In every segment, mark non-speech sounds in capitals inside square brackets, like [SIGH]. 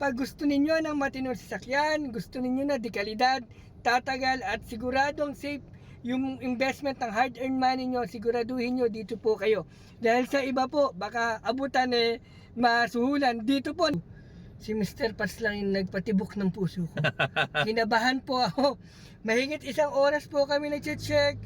Pag gusto ninyo ng matinong sasakyan, gusto ninyo na dekalidad, tatagal at siguradong safe yung investment ng hard-earned money nyo, siguraduhin nyo dito po kayo. Dahil sa iba po, baka abutan eh, masuhulan. Dito po, si Mr. Pats lang yung nagpatibok ng puso ko. [LAUGHS] Kinabahan po ako. Mahigit isang oras po kami nag-check.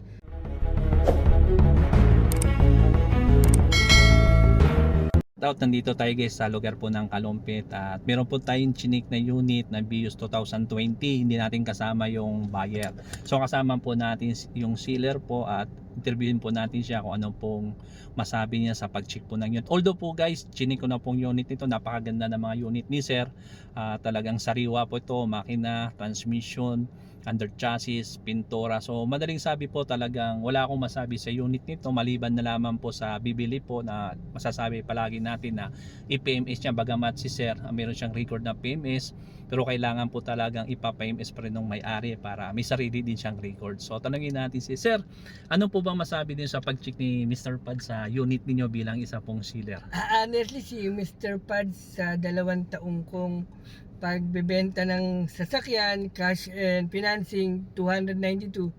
Out, nandito tayo guys sa lugar po ng Kalumpit at meron po tayong chinik na unit na Bios 2020 hindi natin kasama yung buyer. So kasama po natin yung sealer po at interviewin po natin siya kung ano pong masabi niya sa pag-check po ng unit. Although po guys chinik ko na pong unit nito. Napakaganda ng mga unit ni sir. Ah, talagang sariwa po ito. Makina, transmission under chassis, pintura. So madaling sabi po talagang wala akong masabi sa unit nito. Maliban na lamang po sa bibili po na masasabi palagi natin na i-PMS niya. Bagamat si sir ah, meron siyang record na PMS pero kailangan po talagang ipapa-PMS pa rin ng may-ari para may sarili din siyang record. So tanungin natin si sir, ano po bang masabi din sa pag-check ni Mr. Pad sa unit ninyo bilang isa pong sealer? Ah, honestly, si Mr. Pads sa dalawang taong kong pagbebenta ng sasakyan, cash and financing, 292,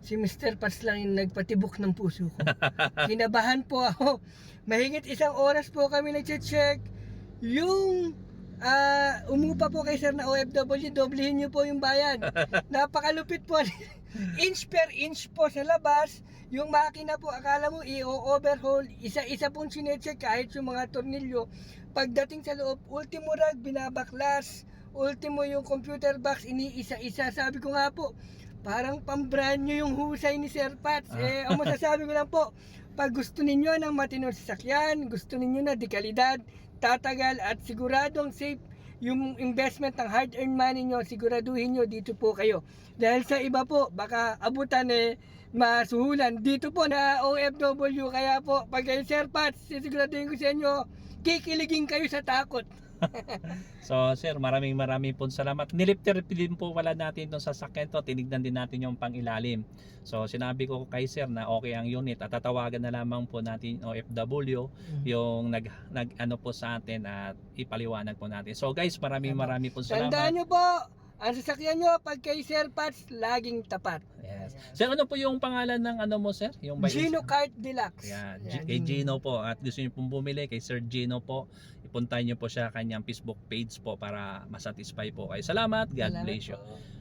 si Mr. Pads lang yung nagpatibok ng puso ko. [LAUGHS] Kinabahan po ako. Mahigit isang oras po kami nag-check. Yung ah, umupa po kay sir na OFW, doblehin niyo po yung bayan. [LAUGHS] Napakalupit po. [LAUGHS] inch per inch po sa labas. Yung makina po, akala mo i-overhaul. Isa-isa pong sinecheck kahit yung mga tornilyo. Pagdating sa loob, ultimo rag, binabaklas. Ultimo yung computer box, iniisa-isa. Sabi ko nga po, parang pambrand nyo yung husay ni Sir Pats. Eh, ang masasabi ko lang po, pag gusto ninyo ng matinong sasakyan, gusto ninyo na dekalidad, tatagal at siguradong safe yung investment ng hard-earned money nyo, siguraduhin nyo dito po kayo. Dahil sa iba po, baka abutan eh, masuhulan. Dito po na OFW, kaya po, pag kayo Sir Pats, sisiguraduhin ko sa inyo, kikiligin kayo sa takot. So sir, maraming maraming po salamat. Nilipter din po wala natin itong sasakyan to. Tinignan din natin yung pangilalim. So sinabi ko kay sir na okay ang unit at tatawagan na lamang po natin OFW yung nag, nag ano po sa atin at ipaliwanag po natin. So guys, maraming maraming po Tandaan salamat. nyo po, ang sasakyan nyo, pag kay Sir Pats, laging tapat. Yes. Sir, ano po yung pangalan ng ano mo sir? Yung by- Gino Kart Deluxe. Yan, Yan. Kay Gino po at gusto niyo pong bumili kay Sir Gino po, ipuntahan niyo po siya kanyang Facebook page po para masatisfy po kayo. Salamat, God Salamat bless you. po.